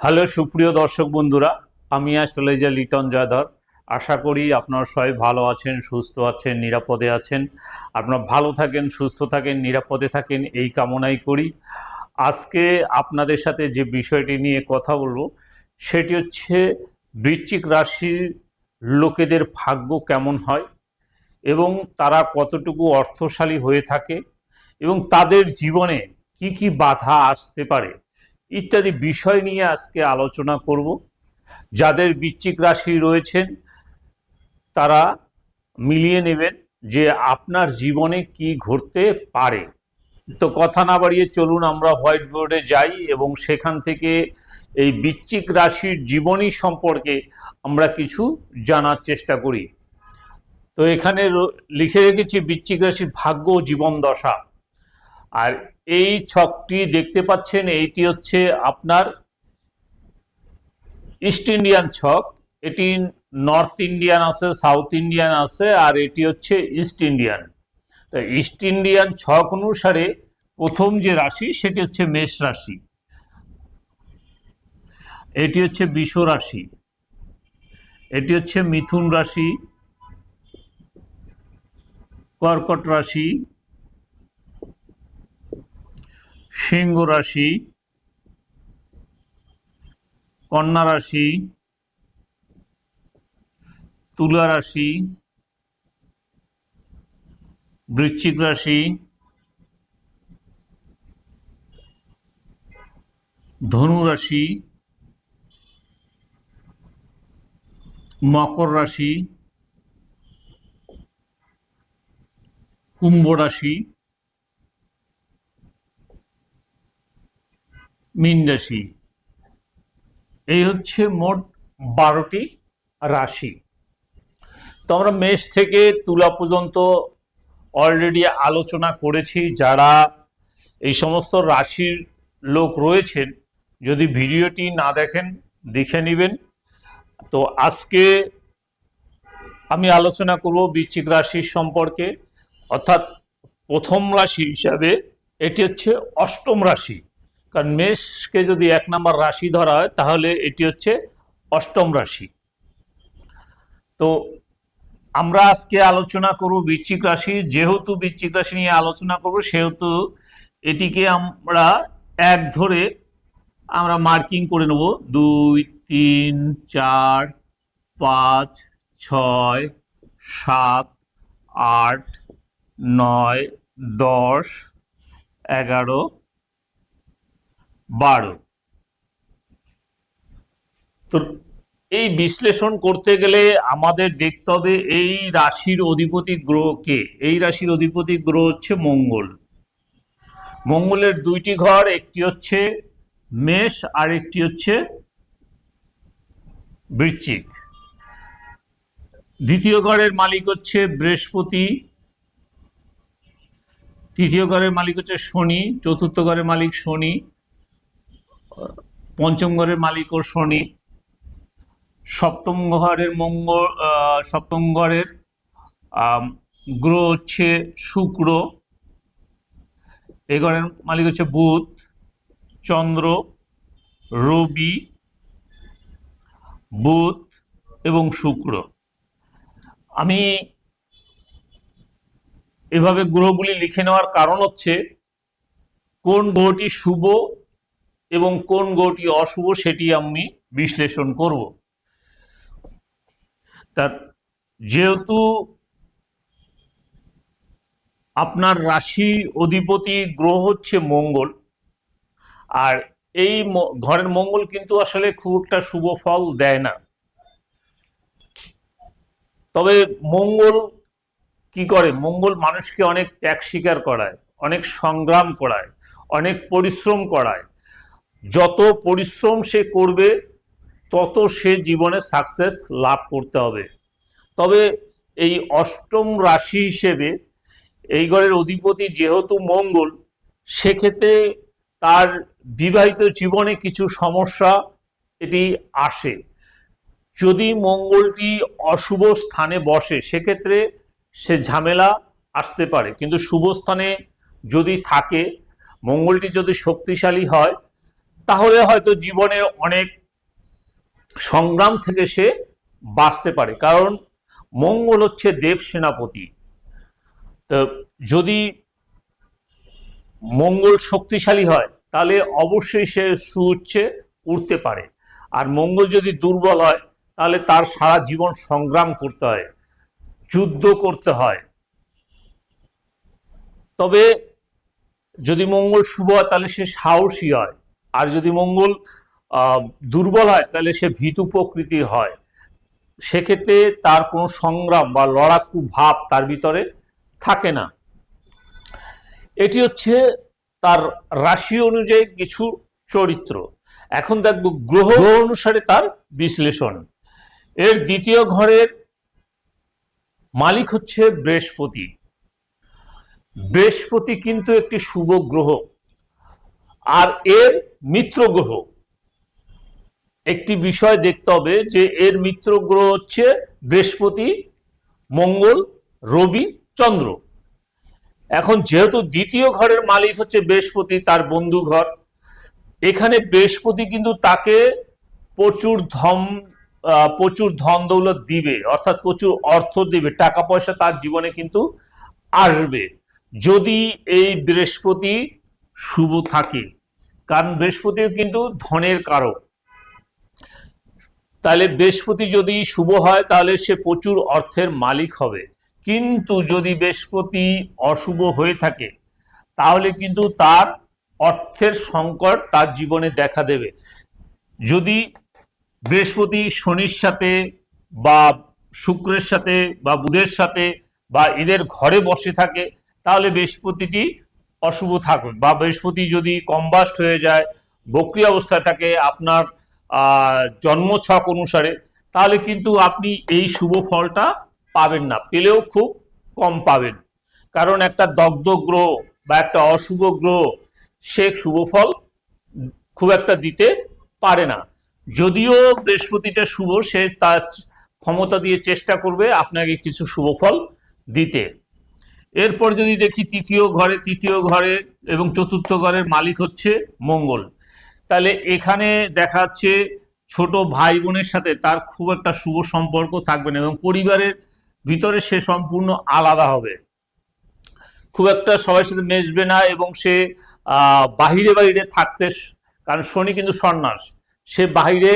Hello, সুপ্রিয় দর্শক বন্ধুরা, আমি অ্যাস্ট্রোলজার লিটন জয়ধর আশা করি আপনারা সবাই ভালো আছেন, সুস্থ আছেন, নিরাপদে আছেন। আপনারা ভালো থাকেন, সুস্থ থাকেন, নিরাপদে থাকেন, এই কামনাই করি। আজকে আপনাদের সাথে যে বিষয়টি নিয়ে কথা বলব, সেটি হচ্ছে বৃশ্চিক রাশির লোকেদের ভাগ্য কেমন হয় এবং তারা কতটুকু অর্থশালী হয়ে থাকে এবং তাদের জীবনে কি কি বাধা আসতে পারে। ইত্যাদি বিষয় নিয়ে আজকে আলোচনা করব। যাদের বৃশ্চিক রাশি রয়েছেন, তারা মিলিয়ে নেবেন যে আপনার জীবনে কি ঘটতে পারে। তো কথা না বাড়িয়ে চলুন, আমরা হোয়াইট বোর্ডে যাই এবং সেখান থেকে এই বৃশ্চিক রাশির জীবনী সম্পর্কে আমরা কিছু জানার চেষ্টা করি। তো এখানে লিখে রেখেছি বৃশ্চিক রাশির ভাগ্য জীবন দশা। আর এই ছকটি দেখতে পাচ্ছেন, এইটি হচ্ছে আপনার ইস্ট ইন্ডিয়ান ছক। এটি নর্থ ইন্ডিয়ান আছে, সাউথ ইন্ডিয়ান আছে, আর এটি হচ্ছে ইস্ট ইন্ডিয়ান। তো ইস্ট ইন্ডিয়ান ছক অনুসারে প্রথম যে রাশি, সেটি হচ্ছে মেষ রাশি। এটি হচ্ছে বিষ রাশি। এটি হচ্ছে মিথুন রাশি, কর্কট রাশি সিংহ রাশি কন্যা রাশি তুলা রাশি বৃশ্চিক রাশি ধনু রাশি মকর রাশি কুম্ভ রাশি। মীন রাশি। এই হচ্ছে মোট বারোটি রাশি। তো আমরা মেষ থেকে তুলা পর্যন্ত অলরেডি আলোচনা করেছি, যারা এই সমস্ত রাশির লোক রয়েছেন, যদি ভিডিওটি না দেখেন, দেখে নেবেন। তো আজকে আমি আলোচনা করব বৃশ্চিক রাশির সম্পর্কে, অর্থাৎ প্রথম রাশি হিসাবে, এটি হচ্ছে অষ্টম রাশি। কারণ মেষকে যদি এক নম্বর রাশি ধরা হয়, তাহলে এটি হচ্ছে অষ্টম রাশি। তো আমরা আজকে আলোচনা করব বৃশ্চিক রাশি। যেহেতু বৃশ্চিক রাশি নিয়ে আলোচনা করব, সেহেতু এটিকে আমরা এক ধরে আমরা মার্কিং করে নেব। দুই, তিন, চার, পাঁচ, ছয়, সাত, আট, নয়, দশ, এগারো বারো। তো এই বিশ্লেষণ করতে গেলে আমাদের দেখতে হবে এই রাশির অধিপতি গ্রহ কে? এই রাশির অধিপতি গ্রহ হচ্ছে মঙ্গল। মঙ্গলের দুইটি ঘর, একটি হচ্ছে মেষ আর একটি হচ্ছে বৃশ্চিক। দ্বিতীয় ঘরের মালিক হচ্ছে বৃহস্পতি, তৃতীয় ঘরের মালিক হচ্ছে শনি, চতুর্থ ঘরের মালিক শনি পঞ্চম ঘরের মালিক ও শনি, সপ্তম ঘরের মঙ্গল সপ্তম ঘরের গ্রহ হচ্ছে শুক্র, এই ঘরের মালিক হচ্ছে বুধ, চন্দ্র, রবি, বুধ এবং শুক্র। আমি এভাবে গ্রহগুলি লিখে নেওয়ার কারণ হচ্ছে, কোন গ্রহটি শুভ এবং কোন গ্রহটি অশুভ সেটি আমি বিশ্লেষণ করব। তার যেহেতু আপনার রাশি অধিপতি গ্রহ হচ্ছে মঙ্গল, আর এই ঘরের মঙ্গল কিন্তু আসলে খুব একটা শুভ ফল দেয় না। তবে মঙ্গল কি করে? মঙ্গল মানুষকে অনেক ত্যাগ স্বীকার করায়, অনেক সংগ্রাম করায়, অনেক পরিশ্রম করায়। যত পরিশ্রম সে করবে, তত সে জীবনে সাকসেস লাভ করতে হবে। তবে এই অষ্টম রাশি হিসেবে এই ঘরের অধিপতি যেহেতু মঙ্গল, সেক্ষেত্রে তার বিবাহিত জীবনে কিছু সমস্যা এটি আসে। যদি মঙ্গলটি অশুভ স্থানে বসে, সেক্ষেত্রে সে ঝামেলা আসতে পারে। কিন্তু শুভ স্থানে যদি থাকে, মঙ্গলটি যদি শক্তিশালী হয় তাহলে হয়তো জীবনে অনেক সংগ্রাম থেকে সে বাঁচতে পারে। কারণ মঙ্গল হচ্ছে দেব সেনাপতি। তো যদি মঙ্গল শক্তিশালী হয়, তাহলে অবশ্যই সে সুউচ্চে উঠতে পারে। আর মঙ্গল যদি দুর্বল হয়, তাহলে তার সারা জীবন সংগ্রাম করতে হয়, যুদ্ধ করতে হয়। তবে যদি মঙ্গল শুভ হয়, তাহলে সে সাহসী হয়। আর যদি মঙ্গল দুর্বল হয়, তাহলে সে ভীতু প্রকৃতির হয়। সেক্ষেত্রে তার কোনো সংগ্রাম বা লড়াকু ভাব তার ভিতরে থাকে না। এটি হচ্ছে তার রাশি অনুযায়ী কিছু চরিত্র। এখন দেখব গ্রহ অনুসারে তার বিশ্লেষণ। এর দ্বিতীয় ঘরের মালিক হচ্ছে বৃহস্পতি। বৃহস্পতি কিন্তু একটি শুভ গ্রহ। আর এর মিত্র গ্রহ। একটি বিষয় দেখতে হবে যে এর মিত্র গ্রহ হচ্ছে বৃহস্পতি, মঙ্গল, রবি, চন্দ্র। এখন যেহেতু দ্বিতীয় ঘরের মালিক হচ্ছে বৃহস্পতি, তার বন্ধু ঘর, এখানে বৃহস্পতি কিন্তু তাকে প্রচুর ধম প্রচুর ধন দৌলত দিবে, অর্থাৎ প্রচুর অর্থ দিবে, টাকা পয়সা তার জীবনে কিন্তু আসবে। যদি এই বৃহস্পতি শুভ থাকে কারণ বৃহস্পতিও কিন্তু ধনের কারক। তাহলে বৃহস্পতি যদি শুভ হয়, তাহলে সে প্রচুর অর্থের মালিক হবে। কিন্তু যদি বৃহস্পতি অশুভ হয়ে থাকে, তাহলে কিন্তু তার অর্থের সংকট তার জীবনে দেখা দেবে। যদি বৃহস্পতি শনির সাথে বা শুক্রের সাথে বা বুধের সাথে বা এদের ঘরে বসে থাকে, তাহলে বৃহস্পতিটি অশুভ থাকবে বা বৃহস্পতি যদি কম্বাস্ট হয়ে যায় বক্রি অবস্থায় থাকে আপনার আহ, জন্মছক অনুসারে তাহলে কিন্তু আপনি এই শুভ ফলটা পাবেন না পেলেও খুব কম পাবেন। কারণ একটা দগ্ধ গ্রহ বা একটা অশুভ গ্রহ সে শুভ ফল খুব একটা দিতে পারে না। যদিও বৃহস্পতিটা শুভ সে তার ক্ষমতা দিয়ে চেষ্টা করবে আপনাকে কিছু শুভ ফল দিতে। এরপর যদি দেখি তৃতীয় ঘরে তৃতীয় ঘরে এবং চতুর্থ ঘরের মালিক হচ্ছে মঙ্গল। তাহলে এখানে দেখা যাচ্ছে ছোট ভাই বোনের সাথে তার খুব একটা শুভ সম্পর্ক থাকবে না এবং পরিবারের ভিতরে সে সম্পূর্ণ আলাদা হবে। খুব একটা সবার সাথে মেশবে না এবং সে বাহিরে বাহিরে থাকতে কারণ শনি কিন্তু সন্ন্যাস, সে বাহিরে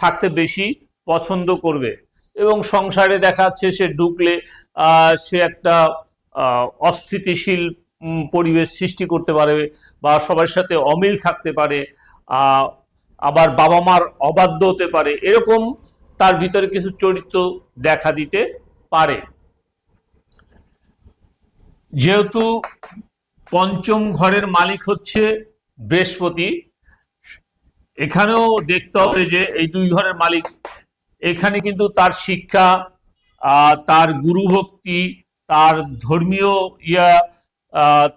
থাকতে বেশি পছন্দ করবে। এবং সংসারে দেখা যাচ্ছে সে ঢুকলে সে একটা অস্থিতিশীল পরিবেশ সৃষ্টি করতে পারে বা সবার সাথে অমিল থাকতে পারে আবার বাবা মার অবাধ্য হতে পারে, এরকম তার ভিতরে কিছু চরিত্র দেখা দিতে পারে। যেহেতু পঞ্চম ঘরের মালিক হচ্ছে বৃহস্পতি, এখানেও দেখতে হবে যে এই দুই ঘরের মালিক, এখানে কিন্তু তার শিক্ষা তার গুরু ভক্তি তার ধর্মীয় ইয়া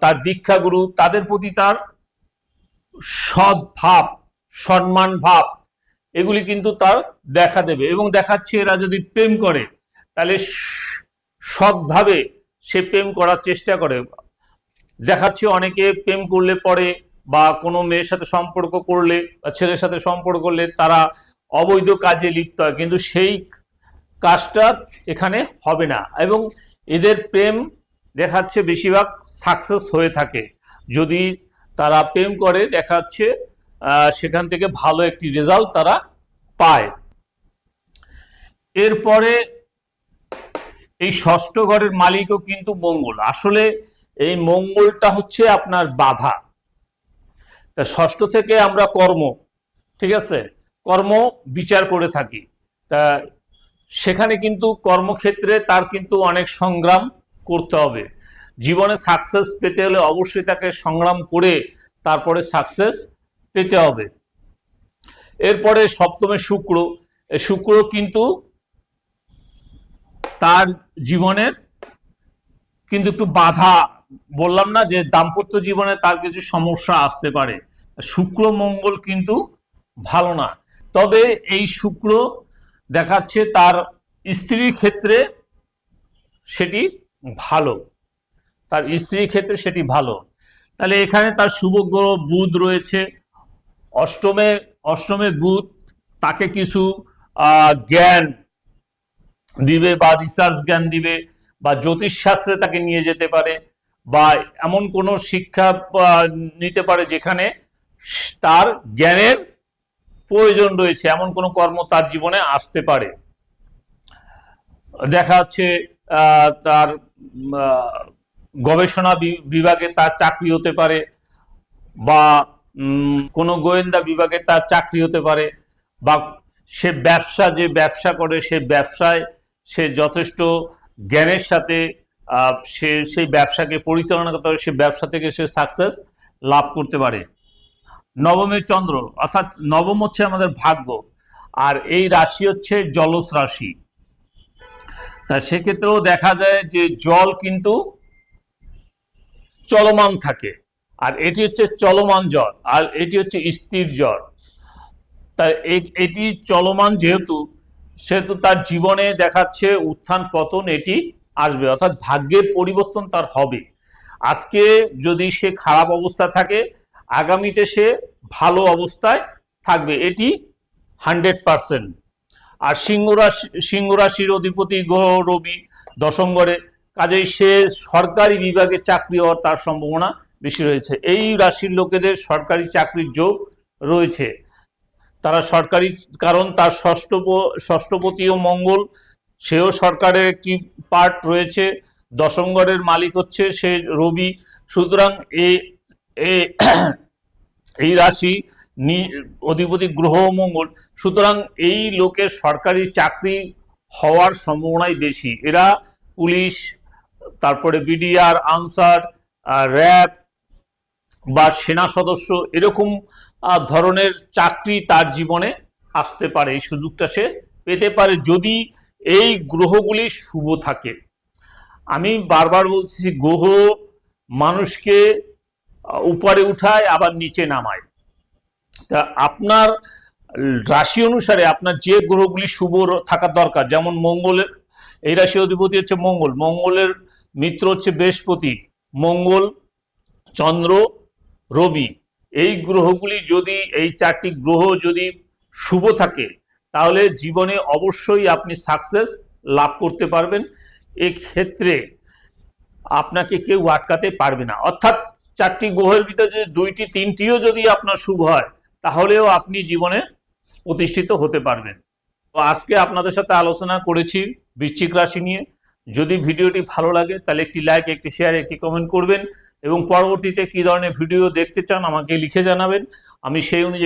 তার দীক্ষা গুরু তাদের প্রতি তার সৎ ভাব, সম্মান ভাব, এগুলি কিন্তু তার দেখা দেবে। এবং দেখাচ্ছে এরা যদি প্রেম করে, তাহলে সৎভাবে সে প্রেম করার চেষ্টা করে। দেখাচ্ছে অনেকে প্রেম করলে পরে বা কোনো মেয়ের সাথে সম্পর্ক করলে বা ছেলের সাথে সম্পর্ক করলে তারা অবৈধ কাজে লিপ্ত হয়, কিন্তু সেই কাজটা এখানে হবে না। এবং এদের প্রেম দেখাচ্ছে বেশিরভাগ সাকসেস হয়ে থাকে। যদি তারা প্রেম করে, দেখাচ্ছে সেখান থেকে ভালো একটি রেজাল্ট তারা পায়। এরপরে এই ষষ্ঠ ঘরের মালিকও কিন্তু মঙ্গল। আসলে এই মঙ্গলটা হচ্ছে আপনার বাধা। তা ষষ্ঠ থেকে আমরা কর্ম, ঠিক আছে? কর্ম বিচার করে থাকি। তা সেখানে কিন্তু কর্মক্ষেত্রে তার কিন্তু অনেক সংগ্রাম করতে হবে। জীবনে সাকসেস পেতে হলে অবশ্যই তাকে সংগ্রাম করে তারপরে সাকসেস পেতে হবে। এরপরে সপ্তমে শুক্র শুক্র কিন্তু তার জীবনের কিন্তু একটু বাধা। বললাম না যে দাম্পত্য জীবনে তার কিছু সমস্যা আসতে পারে। শুক্র মঙ্গল কিন্তু ভালো না। তবে এই শুক্র দেখাচ্ছে তার স্ত্রীর ক্ষেত্রে সেটি ভালো। তার স্ত্রীর ক্ষেত্রে সেটি ভালো। তাহলে এখানে তার শুভ বুধ রয়েছে। অষ্টমে অষ্টমে বুধ তাকে কিছু জ্ঞান দিবে বা রিসার্চ জ্ঞান দিবে বা জ্যোতিষশাস্ত্রে তাকে নিয়ে যেতে পারে বা এমন কোনো শিক্ষা নিতে পারে যেখানে তার জ্ঞানের প্রয়োজন রয়েছে, এমন কোনো কর্ম তার জীবনে আসতে পারে। দেখা যাচ্ছে তার গবেষণা বিভাগে তার চাকরি হতে পারে বা কোনো গোয়েন্দা বিভাগে তার চাকরি হতে পারে বা সে ব্যবসা, যে ব্যবসা করে সে ব্যবসায় সে যথেষ্ট জ্ঞানের সাথে সে সেই ব্যবসাকে পরিচালনা করতে পারে, সে ব্যবসা থেকে সে সাকসেস লাভ করতে পারে। নবমের চন্দ্র, অর্থাৎ নবম হচ্ছে আমাদের ভাগ্য, আর এই রাশি হচ্ছে জলস রাশি। তা সেক্ষেত্রেও দেখা যায় যে জল কিন্তু চলমান থাকে, আর এটি হচ্ছে চলমান জল, আর এটি হচ্ছে স্থির জল। তা এটি চলমান যেহেতু, সেহেতু তার জীবনে দেখাচ্ছে উত্থান পতন এটি আসবে, অর্থাৎ ভাগ্যের পরিবর্তন তার হবে। আজকে যদি সে খারাপ অবস্থা থাকে আগামীতে সে ভালো অবস্থায় থাকবে। এটি হান্ড্রেড পার্সেন্ট। আর সিংহ রাশি, সিংহ রাশির অধিপতি গ্রহ রবি দশম ঘরে, কাজেই সে সরকারি বিভাগে চাকরি হওয়ার তার সম্ভাবনা বেশি রয়েছে। এই রাশির লোকেদের সরকারি চাকরির যোগ রয়েছে। তারা সরকারি, কারণ তার ষষ্ঠ ষষ্ঠপতি ও মঙ্গল, সেও সরকারের একটি পার্ট রয়েছে। দশম ঘরের মালিক হচ্ছে সে রবি। সুতরাং এ- এই রাশি অধিপতি গ্রহ মঙ্গল। সুতরাং এই লোকের সরকারি চাকরি হওয়ার সম্ভাবনাই বেশি। এরা পুলিশ, তারপরে বিডিআর, আনসার র্যাব বা সেনা সদস্য এরকম ধরনের চাকরি তার জীবনে আসতে পারে, এই সুযোগটা সে পেতে পারে যদি এই গ্রহগুলি শুভ থাকে। আমি বারবার বলছি, গ্রহ মানুষকে উপরে উঠায়, আবার নিচে নামায়। তা আপনার রাশি অনুসারে আপনার যে গ্রহগুলি শুভ থাকার দরকার, যেমন মঙ্গলের, এই রাশি অধিপতি হচ্ছে মঙ্গল। মঙ্গলের মিত্র হচ্ছে বৃহস্পতি। মঙ্গল, চন্দ্র, রবি। এই গ্রহগুলি যদি, এই চারটি গ্রহ যদি শুভ থাকে, তাহলে জীবনে অবশ্যই আপনি সাকসেস লাভ করতে পারবেন। এক্ষেত্রে আপনাকে কেউ আটকাতে পারবে না। অর্থাৎ চারটি গ্রহের ভিতরে যদি দুইটি, তিনটিও যদি আপনার শুভ হয়, তাহলেও আপনি জীবনে প্রতিষ্ঠিত হতে পারবেন। তো আজকে আপনাদের সাথে আলোচনা করেছি বৃশ্চিক রাশি নিয়ে। যদি ভিডিওটি ভালো লাগে, তাহলে একটি লাইক একটি শেয়ার একটি কমেন্ট করবেন এবং পরবর্তীতে কী ধরনের ভিডিও দেখতে চান আমাকে লিখে জানাবেন। আমি সেই অনুযায়ী